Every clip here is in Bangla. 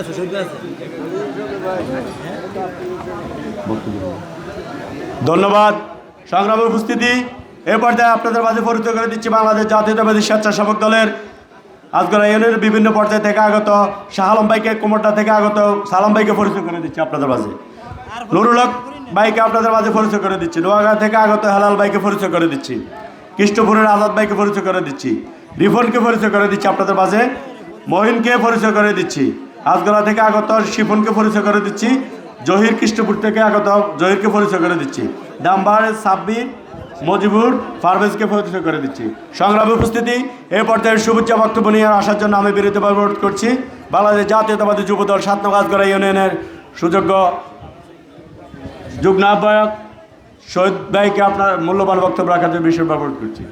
আছে আছে। ধন্যবাদ। সংগ্রামের উপস্থিতি এ পর্যায়ে আপনাদের মাঝে পরিচয় করে দিচ্ছি বাংলাদেশ জাতীয়তাবাদী স্বেচ্ছাসেবক দলের আজকের ইউনিয়নের বিভিন্ন পর্যায় থেকে আগত শাহালম ভাইকে কুমোরটা থেকে আগত সালাম ভাইকে পরিচয় করে দিচ্ছি আপনাদের মাঝে। নুরুল হক ভাইকে আপনাদের মাঝে পরিচয় করে দিচ্ছি। নোয়াগাঁ থেকে আগত হেলাল ভাইকে পরিচয় করে দিচ্ছি। কৃষ্ণপুরের আজাদ ভাইকে পরিচয় করে দিচ্ছি। রিফনকে পরিচয় করে দিচ্ছি আপনাদের মাঝে। মহিনকে পরিচয় করে দিচ্ছি। আজগলা থেকে আগত শিফনকে পরিচয় করে দিচ্ছি। জহির কৃষ্ণপুর থেকে আগত জহিরকে পরিচয় করে দিচ্ছি। ডাম্বার সাব্বির মজিবুর পারভেজকে পরিচয় করে দিচ্ছি। সংগ্রামে উপস্থিতি এই পর্যায়ে শুভেচ্ছা বক্তব্য নিয়ে আসার জন্য আমি বিরতি অনুরোধ করছি। বাংলাদেশ জাতীয়তাবাদী যুবদল সাতনগ আজগড়া ইউনিয়নের সুযোগ্য যুগ্ম আহ্বায়ক শহীদ ভাইকে আপনার মূল্যবান বক্তব্য রাখার জন্য বিশেষ অনুরোধ করছি।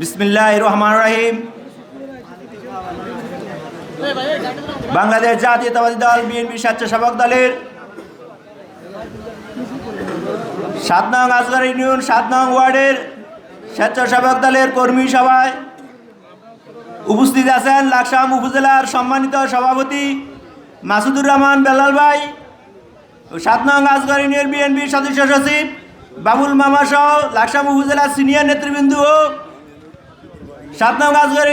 বিসমিল্লাহ রহমান রাহিম। বাংলাদেশ জাতীয়তাবাদী দল, বিএনপি স্বেচ্ছাসেবক দলের সাত নং আসগর ইউনিয়ন, সাত নং ওয়ার্ডের স্বেচ্ছাসেবক দলের কর্মী সভায় উপস্থিত আছেন লাকসাম উপজেলার সম্মানিত সভাপতি মাসুদুর রহমান বেলাল ভাই সাত নং ইউনিয়ন বিএনপির সদস্য সচিব বাবুল মামা সহ লাকসাম উপজেলার সিনিয়র নেতৃবৃন্দ ও সাত নং আজগর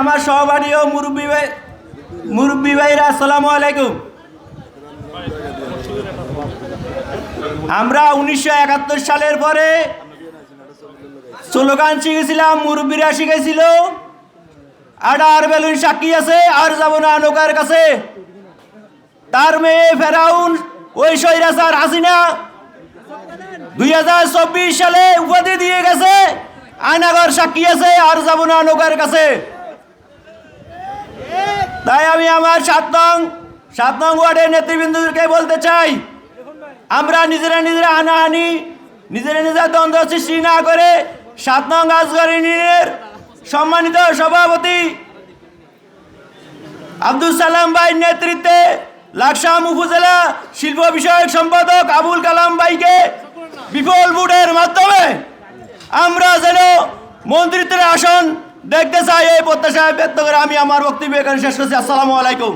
আমার সহপাঠী ও মুরব্বী ভাই, মুরব্বী ভাইরা, আসসালামু আলাইকুম। আমরা উনিশশো একাত্তর সালের পরে স্লোগান শিখেছিলাম, মুরব্বীরা শিখেছিল আডার বেলুন সাক্ষী আছে, আর যাব না নৌকার কাছে। তার মেয়ে ফেরাউন, ওই সৈরাচার হাসিনা, দুই হাজার চব্বিশ সালে উপাধি দিয়ে গেছে, আয়নাগর সাক্ষী আছে, আর যাব না নৌকার কাছে। তাই আমি আমার সাত নং সাত নং ওয়ার্ডের নেতৃবৃন্দদেরকে বলতে চাই, আমরা নিজেরা নিজেরা হানাহানি, নিজেরা নিজেরা দ্বন্দ্ব সৃষ্টি না করে সাত নং আজগর ইউনিয়নের সম্মানিত সভাপতি আব্দুল সালাম ভাই নেতৃত্বে লাকসাম উপজেলা শিল্প বিষয়ক সম্পাদক আবুল কালাম ভাইকে বিপুল ভোটের মাধ্যমে আমরা যেন মন্ত্রিত্বের আসন দেখতে চাই, এই প্রত্যাশায় ব্যক্ত করে আমি আমার বক্তব্য এখানে শেষ করছি। আসসালামু আলাইকুম।